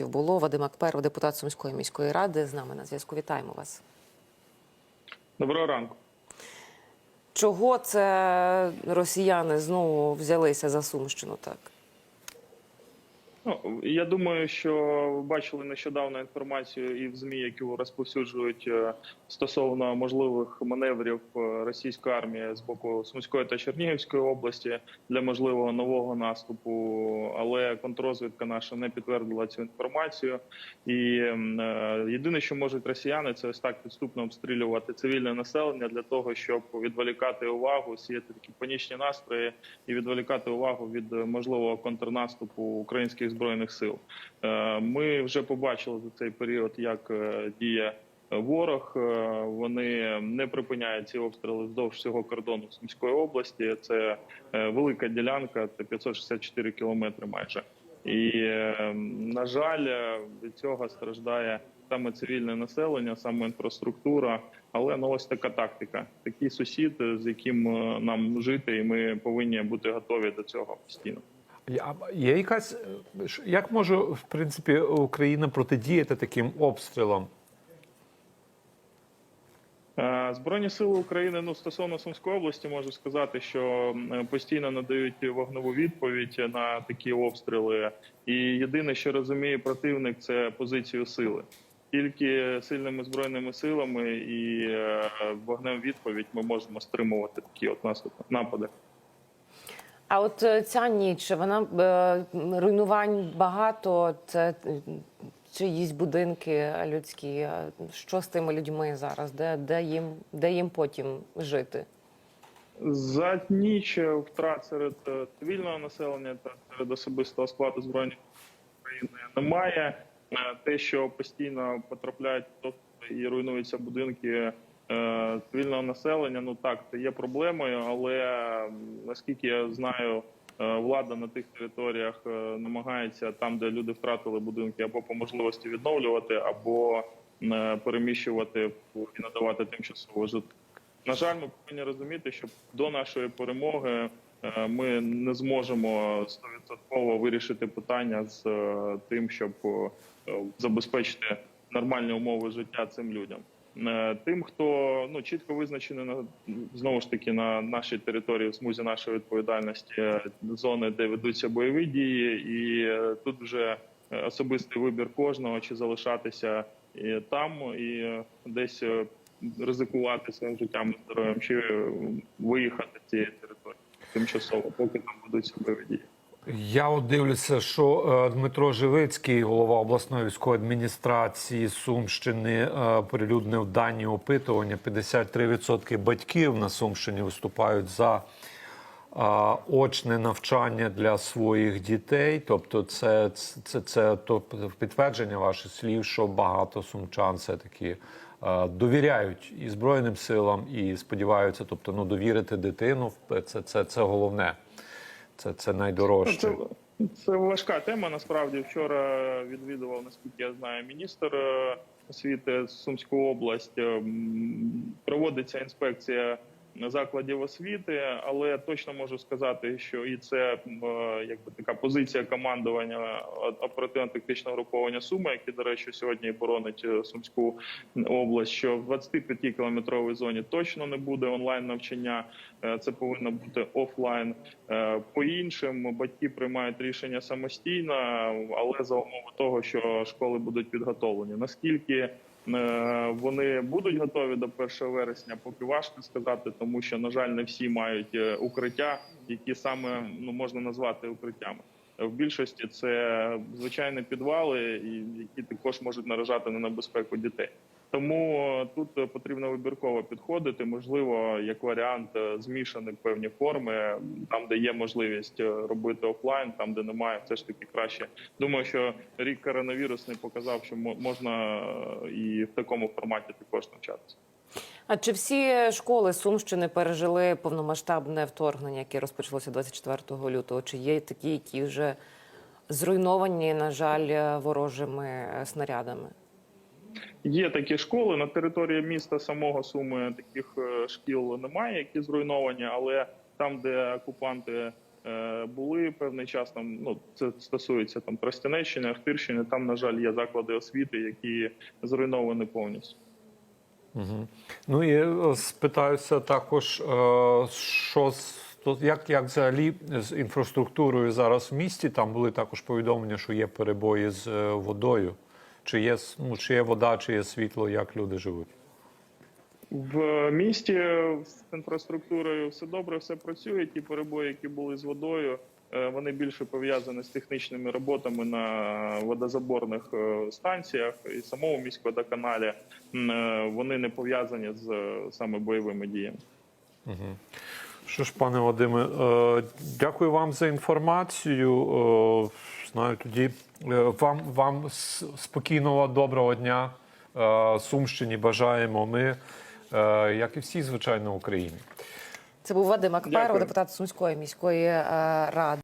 прильотів було. Вадим Акперов, депутат Сумської міської ради, з нами на зв'язку. Вітаємо вас. Доброго ранку. Чого це росіяни знову взялися за Сумщину? Так Ну я думаю, що ви бачили нещодавно інформацію і в змі, яку розповсюджують е, стосовно можливих маневрів е, російської армії з боку Сумської та Чернігівської області для можливого нового наступу. Але контррозвідка наша не підтвердила цю інформацію. І е, єдине, що можуть росіяни, це ось так підступно обстрілювати цивільне населення для того, щоб відволікати увагу, сіяти такі панічні настрої і відволікати увагу від можливого контрнаступу українських збройних сил. Е, Ми вже побачили за цей період, як е, діє ворог. Е, Вони не припиняють ці обстріли вздовж всього кордону Сумської області. Це велика ділянка, це 564 кілометри майже. І на жаль, від цього страждає саме цивільне населення, саме інфраструктура. Але ну ось така тактика. Такий сусід, з яким нам жити, і ми повинні бути готові до цього постійно. Я- якась як може в принципі Україна протидіяти таким обстрілам? Е, Збройні сили України ну стосовно Сумської області можу сказати, що постійно надають вогневу відповідь на такі обстріли. І єдине, що розуміє противник, це позицію сили. Тільки сильними збройними силами і е, вогнем відповідь ми можемо стримувати такі от наступи напади. А от е, ця ніч вона е, руйнувань багато. Це е, чиїсь будинки людські. Е, Що з тими людьми зараз? Де, де їм де їм потім жити? За ніч втрат серед е, цивільного населення та серед особистого складу збройних України немає. Е, Те, що постійно потрапляють і руйнуються будинки е, цивільного населення, ну так це є проблемою, але наскільки я знаю. е, Влада на тих територіях е, намагається там, де люди втратили будинки, або по можливості відновлювати, або е, переміщувати і надавати тимчасово житло. На жаль, ми повинні розуміти, що до нашої перемоги е, ми не зможемо стовідсотково вирішити питання з е, тим, щоб е, забезпечити нормальні умови життя цим людям. Е, Тим, хто ну чітко визначений на знову ж таки на нашій території в смузі нашої відповідальності е, зони, де ведуться бойові дії, і е, тут вже особистий вибір кожного чи залишатися і там і десь ризикувати своїм життям і здоров'ям, чи виїхати з цієї території тимчасово, поки там ведуться бойові дії. Я от дивлюся, що е, Дмитро Живицький, голова обласної військової адміністрації Сумщини, е, оприлюднив дані опитування. 53% батьків на Сумщині виступають за е, очне навчання для своїх дітей. Тобто, це, це, це, це підтвердження ваших слів, що багато сумчан все таки довіряють і збройним силам, і сподіваються, тобто ну довірити дитину. Це, це, це головне. Це, це найдорожче. Це, це важка тема. Насправді вчора відвідував, наскільки я знаю, міністр е, освіти Сумської область. Ем, Проводиться інспекція закладів освіти, але точно можу сказати, що і це е, якби така позиція командування оперативно-тактичного груповання Суми, яке, до речі, сьогодні боронить е, Сумську область. Що в 25 кілометровій зоні точно не буде онлайн навчання. Е, Це повинно бути офлайн. По іншим батьки приймають рішення самостійно, але за умови того, що школи будуть підготовлені. Наскільки вони будуть готові до 1 вересня, поки важко сказати, тому що на жаль, не всі мають е, укриття, які саме ну можна назвати укриттями. В більшості це звичайні підвали, які також можуть наражати на небезпеку дітей. Тому е, тут е, потрібно вибірково підходити. Можливо, як варіант е, змішані певні форми, там, де є можливість робити офлайн, там де немає, все ж таки краще. Думаю, що рік коронавірусний показав, що мо- можна і в такому форматі також навчатися. А чи всі школи Сумщини пережили повномасштабне вторгнення, яке розпочалося 24 лютого? Чи є такі, які вже зруйновані, на жаль, ворожими снарядами? Є такі школи на території міста самого Суми. Таких е, шкіл немає, які зруйновані, але там, де окупанти е, були певний час. Там ну це стосується там Тростянеччини, Ахтирщини. Там, на жаль, є заклади освіти, які зруйновані повністю. Ну і е, спитаюся також, що як, як взагалі з інфраструктурою зараз в місті? Там були також повідомлення, що є перебої з водою. Чи є ну, чи є вода, чи є світло, як люди живуть? В місті з інфраструктурою все добре, все працює. Ті перебої, які були з водою, е, вони більше пов'язані з технічними роботами на водозаборних е, станціях і самому міськводоканалі. Е, Вони не пов'язані з саме бойовими діями. Що ж, пане Вадиме, дякую вам за інформацію. Знаю тоді е, вам, вам спокійного, доброго дня. Е, Сумщині бажаємо ми, е, як і всі, звичайно, Україні. Це був Вадим Акбаров, депутат Сумської міської ради.